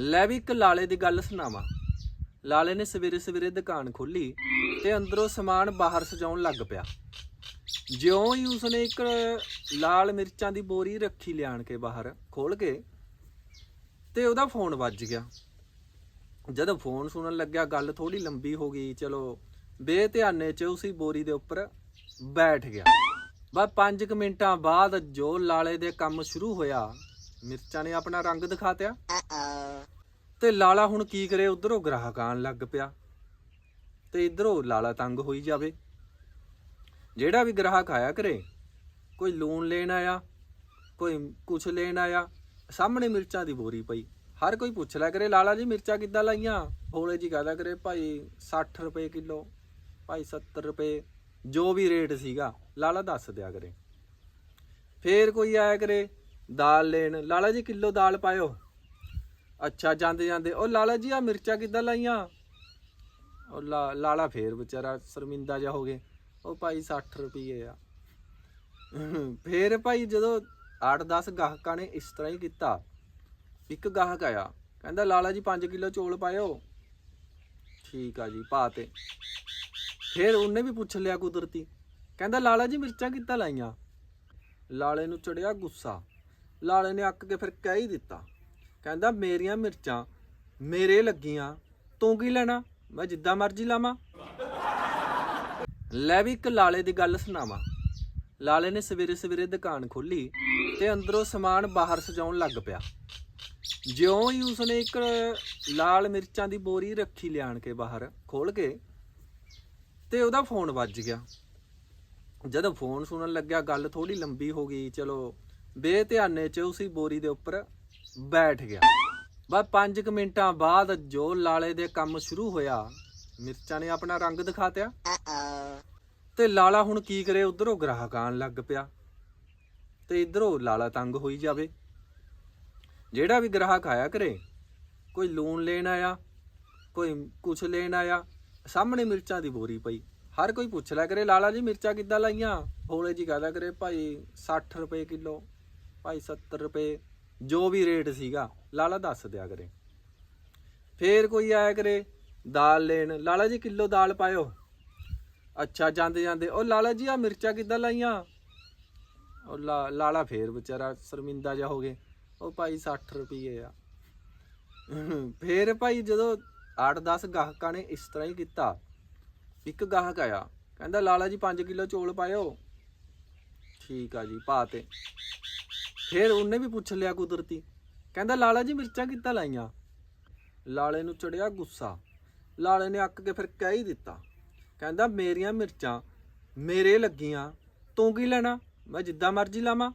ਲੈ ਵੀ ਇੱਕ ਲਾਲੇ ਦੀ ਗੱਲ ਸੁਣਾਵਾਂ। ਲਾਲੇ ਨੇ ਸਵੇਰੇ ਸਵੇਰੇ ਦੁਕਾਨ ਖੋਲੀ ਤੇ ਅੰਦਰੋਂ ਸਮਾਨ ਬਾਹਰ ਸਜਾਉਣ ਲੱਗ ਪਿਆ। ਜਿਉਂ ਹੀ ਉਸਨੇ ਇੱਕ ਲਾਲ ਮਿਰਚਾਂ ਦੀ ਬੋਰੀ ਰੱਖੀ ਲਿਆਣ ਕੇ ਬਾਹਰ ਖੋਲ ਕੇ ਤੇ ਉਹਦਾ ਫੋਨ ਵੱਜ ਗਿਆ। ਜਦੋਂ ਫੋਨ ਸੁਣਨ ਲੱਗਿਆ, ਗੱਲ ਥੋੜੀ ਲੰਬੀ ਹੋ ਗਈ, ਚਲੋ, ਬੇਧਿਆਨੇ ਚ ਉਸੇ ਬੋਰੀ ਦੇ ਉੱਪਰ ਬੈਠ ਗਿਆ। ਬਸ 5 ਮਿੰਟਾਂ ਬਾਅਦ ਜੋ ਲਾਲੇ ਦੇ ਕੰਮ ਸ਼ੁਰੂ ਹੋਇਆ ਮਿਰਚਾਂ ਨੇ ਆਪਣਾ ਰੰਗ ਦਿਖਾਤਿਆ। ਤੇ ਲਾਲਾ ਹੁਣ ਕੀ ਕਰੇ ਉਧਰੋਂ ਗ੍ਰਾਹਕ ਆਣ ਲੱਗ ਪਿਆ। ਤੇ ਇਧਰੋਂ ਲਾਲਾ ਤੰਗ ਹੋਈ ਜਾਵੇ। ਜਿਹੜਾ ਵੀ ਗ੍ਰਾਹਕ ਆਇਆ ਕਰੇ ਕੋਈ ਲੂਣ ਲੈਣ ਆਇਆ ਕੋਈ ਕੁਛ ਲੈਣ ਆਇਆ ਸਾਹਮਣੇ ਮਿਰਚਾਂ ਦੀ ਬੋਰੀ ਪਈ। ਹਰ ਕੋਈ ਪੁੱਛ ਲਿਆ ਕਰੇ ਲਾਲਾ ਜੀ ਮਿਰਚਾਂ ਕਿੱਦਾਂ ਲਾਈਆਂ? ਭੋਲੇ ਜੀ ਕਹਦਾ ਕਰੇ ਭਾਈ 60 ਰੁਪਏ ਕਿਲੋ ਭਾਈ 70 ਰੁਪਏ ਜੋ ਵੀ ਰੇਟ ਸੀਗਾ ਲਾਲਾ ਦੱਸ ਦਿਆ ਕਰੇ। ਫੇਰ ਕੋਈ ਆਇਆ ਕਰੇ ਦਾਲ ਲੈਣ। ਲਾਲਾ ਜੀ, ਕਿਲੋ ਦਾਲ ਪਾਇਓ। ਅੱਛਾ, ਜਾਂਦੇ ਜਾਂਦੇ। ਉਹ ਲਾਲਾ ਜੀ ਆ ਮਿਰਚਾਂ ਕਿੱਦਾਂ ਲਾਈਆਂ? ਉਹ ਲਾ- ਲਾਲਾ ਫੇਰ ਵਿਚਾਰਾ ਸ਼ਰਮਿੰਦਾ ਜਾ ਹੋ ਗਏ ਉਹ ਭਾਈ 60 ਰੁਪਏ ਆ। ਫੇਰ ਭਾਈ ਜਦੋਂ 8-10 ਗਾਹਕਾਂ ਨੇ ਇਸ ਤਰ੍ਹਾਂ ਹੀ ਕੀਤਾ, ਇੱਕ ਗਾਹਕ ਆਇਆ। ਕਹਿੰਦਾ, ਲਾਲਾ ਜੀ 5 ਕਿਲੋ ਚੋਲ ਪਾਇਓ। ਠੀਕ ਆ ਜੀ ਪਾਤੇ ਫੇਰ ਉਹਨੇ ਵੀ ਪੁੱਛ ਲਿਆ ਕੁਦਰਤੀ। ਕਹਿੰਦਾ, ਲਾਲਾ ਜੀ, ਮਿਰਚਾਂ ਕਿੱਦਾਂ ਲਾਈਆਂ? ਲਾਲੇ ਨੂੰ ਚੜਿਆ ਗੁੱਸਾ। ਲਾਲੇ ਨੇ ਅੱਕ ਕੇ ਫਿਰ ਕਹਿ ਹੀ ਦਿੱਤਾ। ਕਹਿੰਦਾ, ਮੇਰੀਆਂ ਮਿਰਚਾਂ ਮੇਰੇ ਲੱਗੀਆਂ, ਤੂੰ ਕੀ ਲੈਣਾ? ਮੈਂ ਜਿੱਦਾਂ ਮਰਜ਼ੀ ਲਾਵਾਂ। ਲੈ ਵੀ ਇੱਕ ਲਾਲੇ ਦੀ ਗੱਲ ਸੁਣਾਵਾਂ। ਲਾਲੇ ਨੇ ਸਵੇਰੇ ਸਵੇਰੇ ਦੁਕਾਨ ਖੋਲੀ ਤੇ ਅੰਦਰੋਂ ਸਮਾਨ ਬਾਹਰ ਸਜਾਉਣ ਲੱਗ ਪਿਆ। ਜਿਉਂ ਹੀ ਉਸਨੇ ਇੱਕ ਲਾਲ ਮਿਰਚਾਂ ਦੀ ਬੋਰੀ ਰੱਖੀ ਲਿਆਣ ਕੇ ਬਾਹਰ ਖੋਲ ਕੇ ਤੇ ਉਹਦਾ ਫੋਨ ਵੱਜ ਗਿਆ। ਜਦੋਂ ਫੋਨ ਸੁਣਨ ਲੱਗਿਆ, ਗੱਲ ਥੋੜੀ ਲੰਬੀ ਹੋ ਗਈ, ਚਲੋ ਬੇਧਿਆਨੇ ਚ ਉਸੇ ਬੋਰੀ ਦੇ ਉੱਪਰ ਬੈਠ ਗਿਆ। ਬਸ 5 ਮਿੰਟਾਂ ਬਾਅਦ ਜੋ ਲਾਲੇ ਦੇ ਕੰਮ ਸ਼ੁਰੂ ਹੋਇਆ, ਮਿਰਚਾਂ ਨੇ ਆਪਣਾ ਰੰਗ ਦਿਖਾਤਿਆ ਤੇ ਲਾਲਾ ਹੁਣ ਕੀ ਕਰੇ, ਉਧਰੋਂ ਗ੍ਰਾਹਕ ਆਣ ਲੱਗ ਪਿਆ। ਤੇ ਇਧਰੋਂ ਲਾਲਾ ਤੰਗ ਹੋਈ ਜਾਵੇ। ਜਿਹੜਾ ਵੀ ਗ੍ਰਾਹਕ ਆਇਆ ਕਰੇ, ਕੋਈ ਲੂਣ ਲੈਣ ਆਇਆ, ਕੋਈ ਕੁਛ ਲੈਣ ਆਇਆ, ਸਾਹਮਣੇ ਮਿਰਚਾਂ ਦੀ ਬੋਰੀ ਪਈ। ਹਰ ਕੋਈ ਪੁੱਛ ਲਿਆ ਕਰੇ, ਲਾਲਾ ਜੀ, ਮਿਰਚਾਂ ਕਿੱਦਾਂ ਲਾਈਆਂ? ਹੋਲੇ ਜੀ ਕਹਦਾ ਕਰੇ, ਭਾਈ 60 ਰੁਪਏ ਕਿਲੋ ਭਾਈ 70 ਰੁਪਏ, ਜੋ ਵੀ ਰੇਟ ਸੀਗਾ, ਲਾਲਾ ਦੱਸ ਦਿਆ ਕਰੇ। ਫੇਰ ਕੋਈ ਆਇਆ ਕਰੇ, ਦਾਲ ਲੈਣ। ਲਾਲਾ ਜੀ, ਕਿਲੋ ਦਾਲ ਪਾਇਓ। ਅੱਛਾ, ਜਾਂਦੇ ਜਾਂਦੇ, ਉਹ ਲਾਲਾ ਜੀ ਆ ਮਿਰਚਾਂ ਕਿੱਦਾਂ ਲਾਈਆਂ? ਉਹ ਲਾ- ਲਾਲਾ ਫੇਰ ਵਿਚਾਰਾ ਸ਼ਰਮਿੰਦਾ ਜਾ ਹੋ ਗਏ। ਉਹ ਭਾਈ 60 ਰੁਪਏ ਆ। ਫੇਰ ਭਾਈ ਜਦੋਂ 8-10 ਗਾਹਕਾਂ ਨੇ ਇਸ ਤਰ੍ਹਾਂ ਹੀ ਕੀਤਾ, ਇੱਕ ਗਾਹਕ ਆਇਆ। ਕਹਿੰਦਾ, ਲਾਲਾ ਜੀ 5 ਕਿਲੋ ਚੋਲ ਪਾਇਓ। ਠੀਕ ਆ ਜੀ, ਪਾ ਤੇ। ਫਿਰ ਉਹਨੇ ਵੀ ਪੁੱਛ ਲਿਆ ਕੁਦਰਤੀ। ਕਹਿੰਦਾ, ਲਾਲਾ ਜੀ ਮਿਰਚਾਂ ਕਿੱਦਾਂ ਲਾਈਆਂ? ਲਾਲੇ ਨੂੰ ਚੜਿਆ ਗੁੱਸਾ। ਲਾਲੇ ਨੇ ਅੱਕ ਕੇ ਫਿਰ ਕਹਿ ਹੀ ਦਿੱਤਾ। ਕਹਿੰਦਾ, ਮੇਰੀਆਂ ਮਿਰਚਾਂ ਮੇਰੇ ਲੱਗੀਆਂ। ਤੂੰ ਕੀ ਲੈਣਾ? ਮੈਂ ਜਿੱਦਾਂ ਮਰਜ਼ੀ ਲਾਵਾਂ।